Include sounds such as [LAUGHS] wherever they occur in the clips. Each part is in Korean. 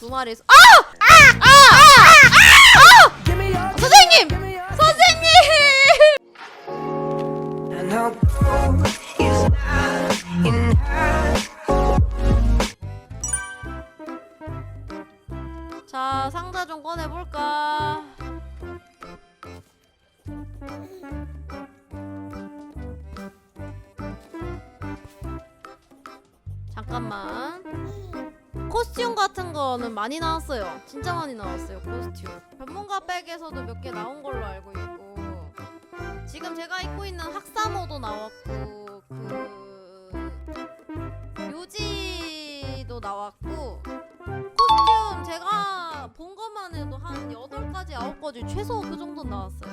두 마리. 아! 아! 아! 아! 아! 선생님! 선생님! Goal is not enough. 자, 상자 좀 꺼내 볼까? 잠깐만. 코스튬 같은 거는 많이 나왔어요. 진짜 많이 나왔어요. 코스튬. 전문가 백에서도 몇 개 나온 걸로 알고 있고. 지금 제가 입고 있는 학사모도 나왔고 그 묘지도 나왔고 코스튬 제가 본 것만 해도 한 8가지, 9가지 최소 그 정도 나왔어요.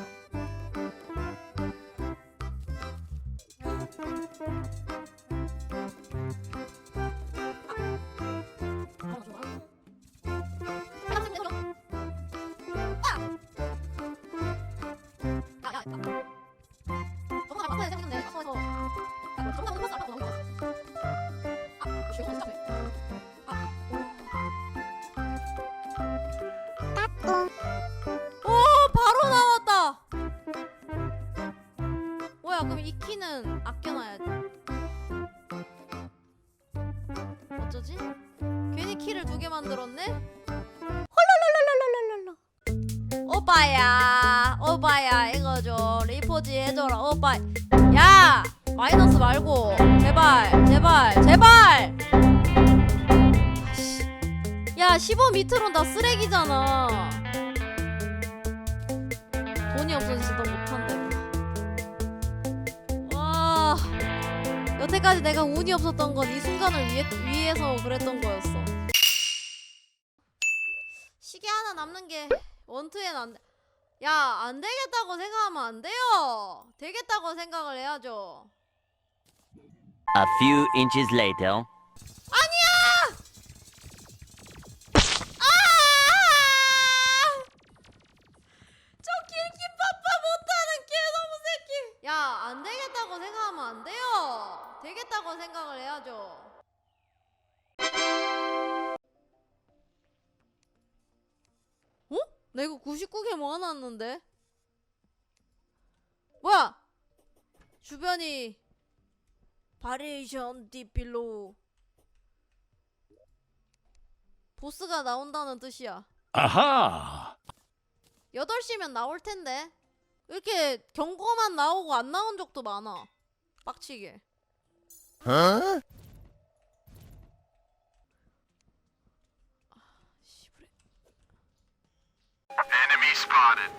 오빠야, 오빠야 이거 좀 리포지 해줘라 오빠. 야 마이너스 말고 제발, 제발, 제발. 아씨. 야 15 밑으로 다 쓰레기잖아. 돈이 없어서 진짜 못한다 이거. 와 여태까지 내가 운이 없었던 건 이 순간을 위해, 위해서 그랬던 거였어 시계 하나 남는 게 원투엔 안 돼. 야, 안 되겠다고 생각하면 안 돼요. 되겠다고 생각을 해야죠. A few inches later. 아니야! 아! 저 길기빠빠 못하는 개놈 새끼. 야, 안 되겠다고 생각하면 안 돼요. 되겠다고 생각을 해야죠. 나 이거 99개 모아놨는데? 뭐야? 주변이 바리에이션 딥빌로우 보스가 나온다는 뜻이야. 아하! 8시면 나올 텐데. 이렇게 경고만 나오고 안 나온 적도 많아. 빡치게. 어? 아, 씨부레. Enemy spotted.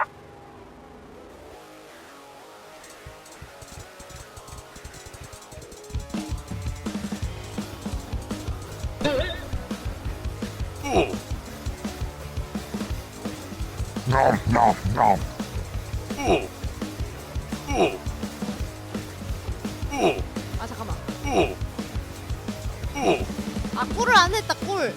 Nom nom nom. 아, 잠깐만. 아, 꿀을 안 했다, 꿀.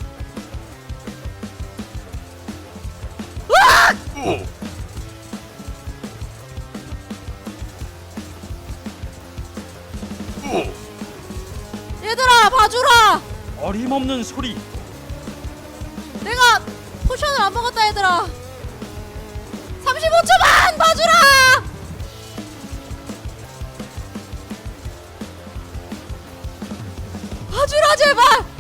얘들아, 봐주라! 어림없는 소리. 내가 포션을 안 먹었다 얘들아. 35초만 봐주라! 봐주라 제발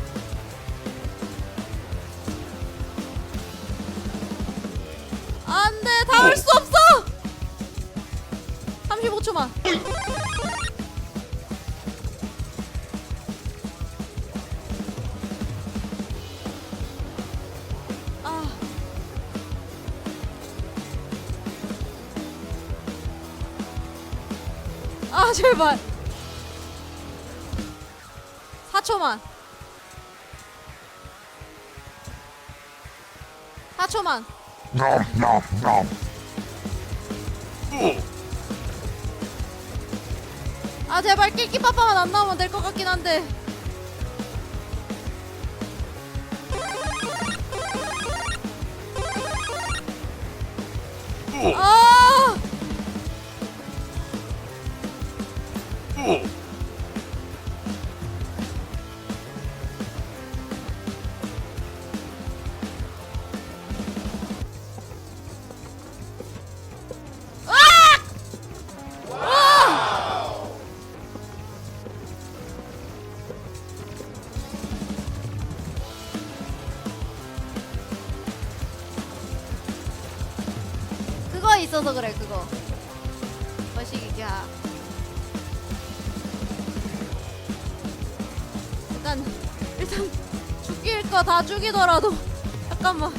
아 제발 4초만. 4초만. Nom nom nom. 아 제발 낄끼빠빠만 안 나오면 될 것 같긴 한데. 아 있어서 그래 그거. 거시기가 일단 일단 죽일 거 다 죽이더라도 잠깐만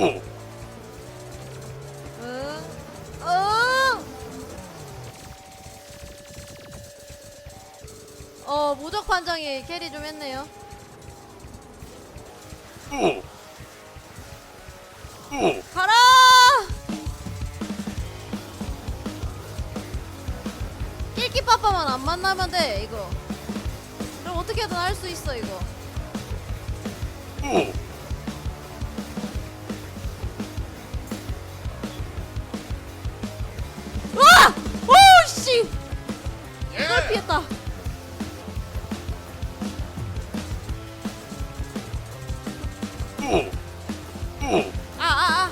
응? 응? 어 무적 판정이 캐리 좀 했네요. 가라! 낄끼빠빠만 안 만나면 돼 이거. 그럼 어떻게든 할 수 있어 이거. 와! 피했다. 아, 아, 아.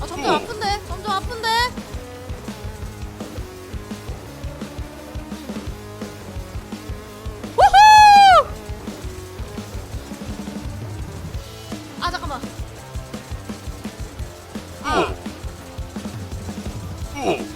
아, 점점 아픈데? 점점 아픈데? 우후! 아, 잠깐만. 아. 아,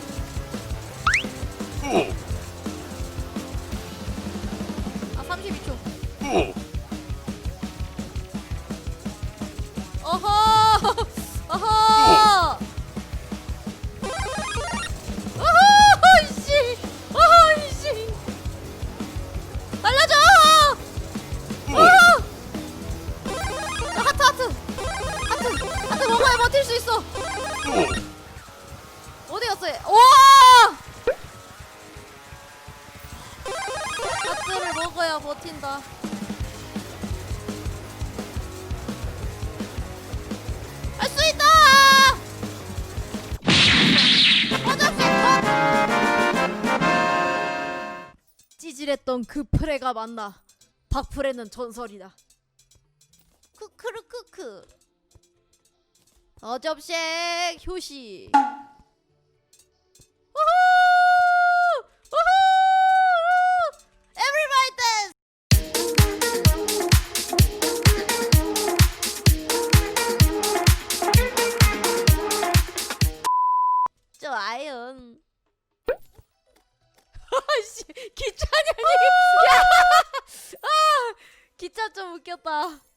버틴다. 할 수 있다! 찌질했던 그 프레가 맞나? 박프레는 전설이다. 크크르크크. 어접색 효시. 우후! 기차냐니? [LAUGHS] 야! 아 기차 좀 웃겼다.